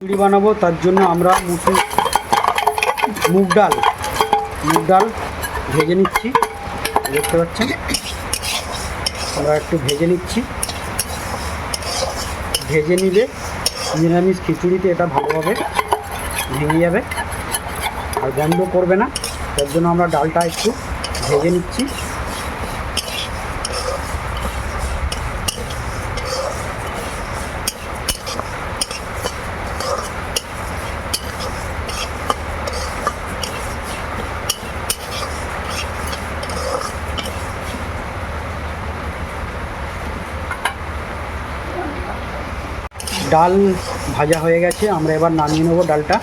খিচুড়ি বানাবো, তার জন্য আমরা মুসুর মুগ ডাল মুগ ডাল ভেজে নিচ্ছি, দেখতে পাচ্ছেন? আমরা একটু ভেজে নিচ্ছি। ভেজে নিলে নিরামিষ খিচুড়িতে এটা ভালোভাবে ভেঙে যাবে আর গন্ধ করবে না, তার জন্য আমরা ডালটা একটু ভেজে নিচ্ছি। ডাল ভাজা হয়ে গেছে। আমরা এবার নামিয়ে নেব ডালটা।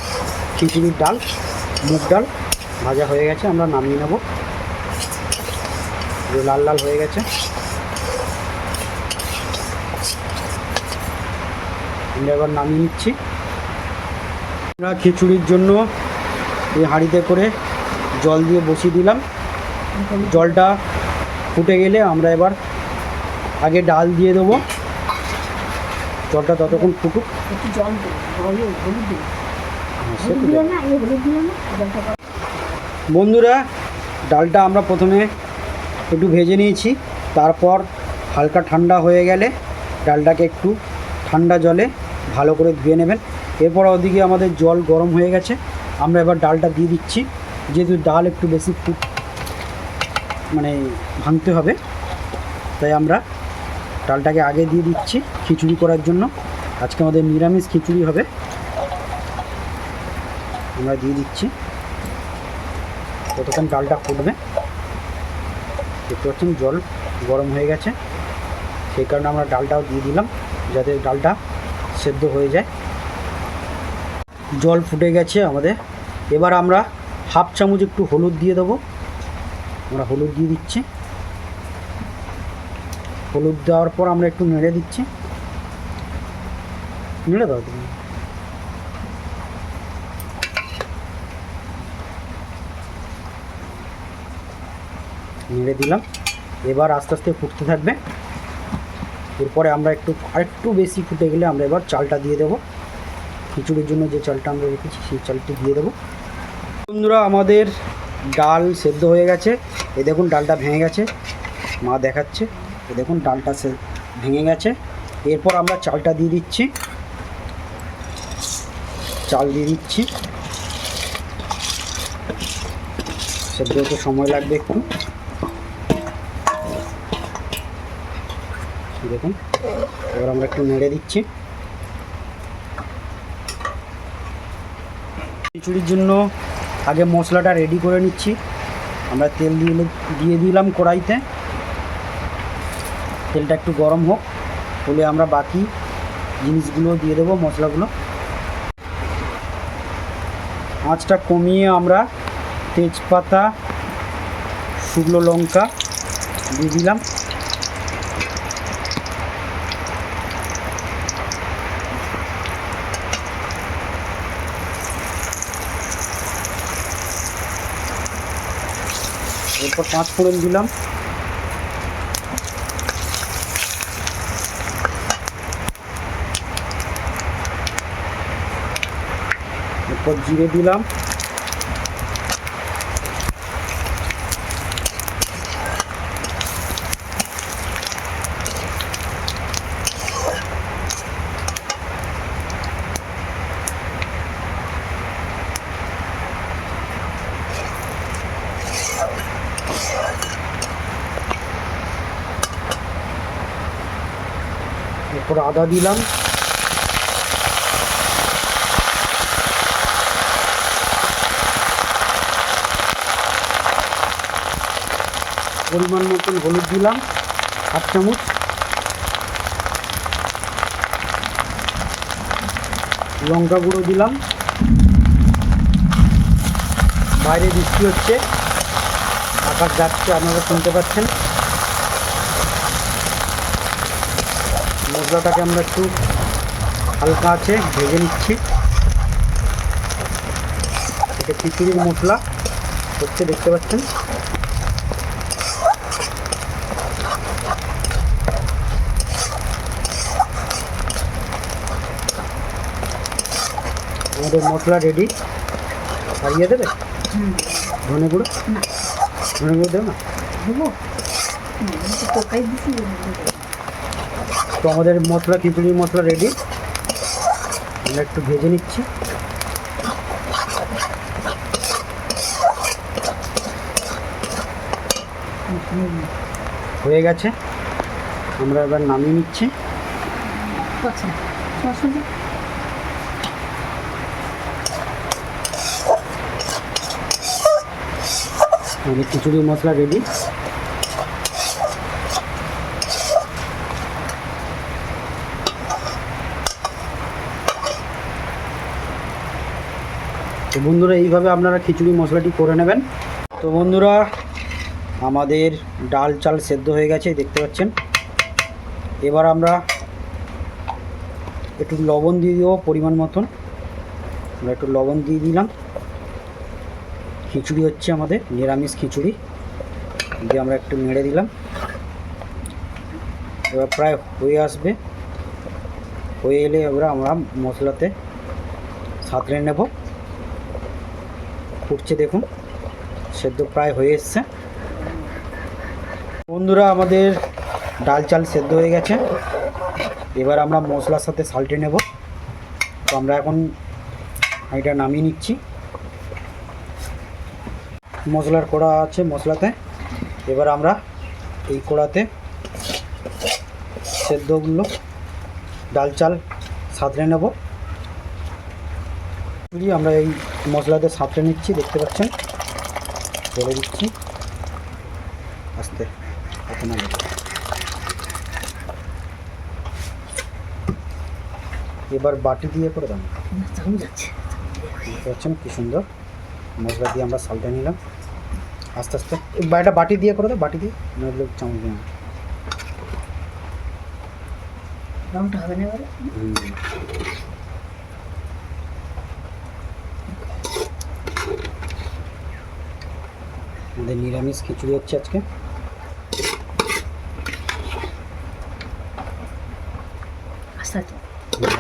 খিচুড়ির ডাল, মুগ ডাল ভাজা হয়ে গেছে, আমরা নামিয়ে নেব। লাল লাল হয়ে গেছে। আমরা এবার নামিয়ে নিচ্ছি। আমরা খিচুড়ির জন্য এই হাঁড়িতে করে জল দিয়ে বসিয়ে দিলাম। জলটা ফুটে গেলে আমরা এবার আগে ডাল দিয়ে দেবো। জলটা ততক্ষণ ফুটুক। একটু জল গরম। বন্ধুরা ডালটা আমরা প্রথমে একটু ভেজে নিয়েছি তারপর হালকা ঠান্ডা হয়ে গেলে ডালটাকে একটু ঠান্ডা জলে ভালো করে ধুয়ে নেবেন। এরপর ওদিকে আমাদের জল গরম হয়ে গেছে আমরা এবার ডালটা দিয়ে দিচ্ছি। যেহেতু ডাল একটু বেশি মানে ভাঙতে হবে তাই আমরা ডালটাকে আগে দিয়ে দিচ্ছি খিচুড়ি করার জন্য। আজকে আমাদের নিরামিষ খিচুড়ি হবে। আমরা দিয়ে দিচ্ছি। ততক্ষণ ডালটা ফুটবে? দেখতে পাচ্ছেন, জল গরম হয়ে গেছে। সেই কারণে আমরা ডালটাও দিয়ে দিলাম, যাতে ডালটা সেদ্ধ হয়ে যায়। জল ফুটে গেছে আমাদের। এবার আমরা হাফ চামচ একটু হলুদ দিয়ে দেবো। আমরা হলুদ দিয়ে দিচ্ছি। হলুদ দেওয়ার পর আমরা একটু নেড়ে দিচ্ছি। নেড়ে দাও তুমি। নেড়ে দিলাম। এবার আস্তে আস্তে ফুটতে থাকবে। এরপরে আমরা একটু, আরেকটু বেশি ফুটে গেলে আমরা এবার চালটা দিয়ে দেবো। খিচুড়ির জন্য যে চালটা আমরা রেখেছি, সেই চালটা দিয়ে দেবো। বন্ধুরা, আমাদের ডাল সেদ্ধ হয়ে গেছে। এ দেখুন, ডালটা ভেঙে গেছে। মা দেখাচ্ছে। দেখুন, ডালটা সে ভেঙে গেছে। এরপর আমরা চালটা দিয়ে দিচ্ছি। চাল দিয়ে দিচ্ছি। সেদ্ধ হতে সময় লাগবে একটু। দেখুন, এবার আমরা একটু নেড়ে দিচ্ছি। খিচুড়ির জন্য আগে মশলাটা রেডি করে নিচ্ছি। আমরা তেল দিয়ে দিয়ে দিলাম কড়াইতে। তেলটা একটু গরম হোক, হলে আমরা বাকি জিনিসগুলো দিয়ে দেবো, মশলাগুলো। আঁচটা কমিয়ে আমরা তেজপাতা, শুকনো লঙ্কা দিয়ে দিলাম। এরপর পাঁচ ফোড়ন দিলাম। এরপর জিরে দিলাম। এরপর আদা দিলাম। পরিমাণ মতন হলুদ দিলাম, হাফ চামচ। লঙ্কা গুঁড়ো দিলাম। বাইরে বৃষ্টি হচ্ছে, আকাশ যাচ্ছে, আপনারা শুনতে পাচ্ছেন। মশলাটাকে আমরা একটু হালকা আছে, ভেজে নিচ্ছি। এটা খিচুড়ির মশলা হচ্ছে দেখতে পাচ্ছেন। আমাদের মশলা রেডি ছাড়িয়ে দেবে? ধনে গুঁড়ো? ধনে গুঁড়ো দেবে। না তো তো আমাদের মশলা খিচুড়ি মশলা রেডি আমরা একটু ভেজে নিচ্ছি। হয়ে গেছে। আমরা এবার নামিয়ে নিচ্ছি আচ্ছা সরষে আমাদের খিচুড়ি মশলা রেডি তো বন্ধুরা, এইভাবে আপনারা খিচুড়ি মশলাটি করে নেবেন। তো বন্ধুরা, আমাদের ডাল চাল সেদ্ধ হয়ে গেছে, দেখতে পাচ্ছেন। এবার আমরা একটু লবণ দিয়ে দেবো পরিমাণ মতন। আমরা একটু লবণ দিয়ে দিলাম। খিচুড়ি হচ্ছে আমাদের, নিরামিষ খিচুড়ি। দিয়ে আমরা একটু নেড়ে দিলাম। এবার প্রায় হয়ে আসবে। হয়ে এলে এবার আমরা মশলাতে সাঁতরে নেব। ফুটছে দেখুন, সেদ্ধ প্রায় হয়ে এসছে। বন্ধুরা, আমাদের ডাল চাল সেদ্ধ হয়ে গেছে। এবার আমরা মশলার সাথে সাল্টে নেব। তো আমরা এখন এটা নামিয়ে নিচ্ছি। মশলার কড়া আছে মশলাতে। এবার আমরা এই কড়াতে সেদ্ধগুলো ডাল চাল সাঁতরে নেব। আমরা এই মশলাতে সাঁতরে নিচ্ছি দেখতে পাচ্ছেন? বলে দিচ্ছি। আস্তে লেগে। এবার বাটি দিয়ে করে দাম দেখতে পাচ্ছেন কি সুন্দর? মশলা দিয়ে আমরা সালটা নিলাম। আস্তে আস্তে। এই বাটা দিয়ে করে দাও বাটি দিয়ে। নইলে চামচ দিয়ে রংটা হবে না এবারে? আমাদের নিরামিষ খিচুড়ি হচ্ছে আজকে। আস্তে আস্তে।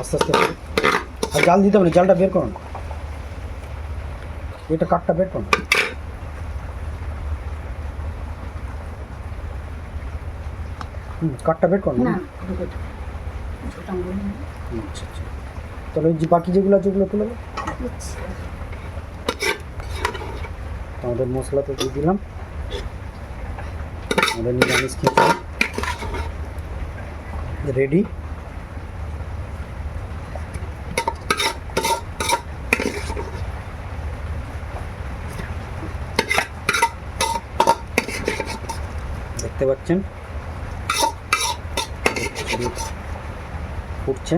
আস্তে আস্তে। আর জাল দিতে হবে জালটা বের করো না। এটা কাঠটা বের করো না। হুম কাঠটা বের করো না? আচ্ছা আচ্ছা। তাহলে ওই যে বাকি যেগুলো আছে ওগুলো তুলে আমাদের মশলা তো দিয়ে দিলাম। আমাদের নিরামিষ খিচুড়ি। রেডি। দেখতে পাচ্ছেন খিচুড়ি ফুটছে।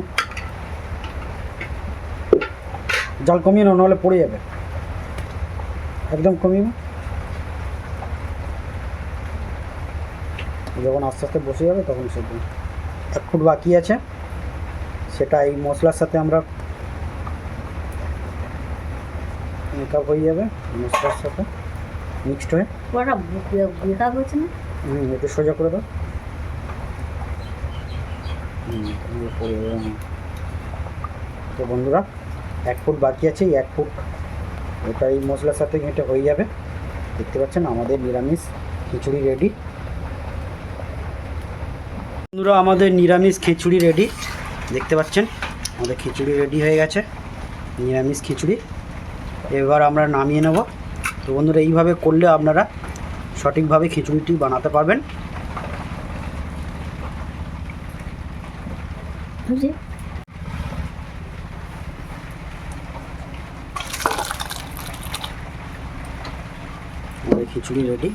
জল কমিয়ে নাও নাহলে পড়ে যাবে। একদম কমিয়ে। যখন আস্তে আস্তে বসে যাবে তখন সেদ্ধ এক ফুট বাকি আছে। সেটা এই মশলার সাথে আমরা মেকআপ হয়ে যাবে মশলার সাথে মিক্সড হয়ে। না? হুম একটু সোজা করে দাও হুম, ইয়ে পড়ে যাবে, হুম। তো বন্ধুরা, এক ফুট বাকি আছে, এই এক ফুট এটা এই মশলার সাথে এটা হয়ে যাবে। দেখতে পাচ্ছেন, আমাদের নিরামিষ খিচুড়ি রেডি বন্ধুরা, আমাদের নিরামিষ খিচুড়ি রেডি দেখতে পাচ্ছেন, আমাদের খিচুড়ি রেডি হয়ে গেছে, নিরামিষ খিচুড়ি। এবার আমরা নামিয়ে নেব। তো বন্ধুরা, এইভাবে করলে আপনারা সঠিকভাবে খিচুড়িটি বানাতে পারবেন। খিচুড়ি রেডি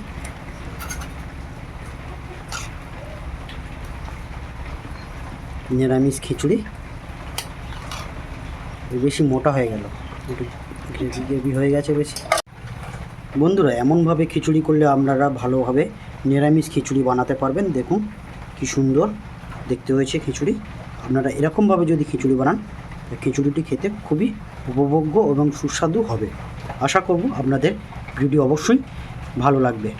নিরামিষ খিচুড়ি? বেশি মোটা হয়ে গেল। গ্রেভি গ্রেভি হয়ে গেছে বেশি। বন্ধুরা, এমনভাবে খিচুড়ি করলে আপনারা ভালোভাবে নিরামিষ খিচুড়ি বানাতে পারবেন। দেখুন কি সুন্দর দেখতে হয়েছে খিচুড়ি। আপনারা এরকমভাবে যদি খিচুড়ি বানান খিচুড়িটি খেতে খুবই উপভোগ্য এবং সুস্বাদু হবে। আশা করব আপনাদের ভিডিও অবশ্যই ভালো লাগবে।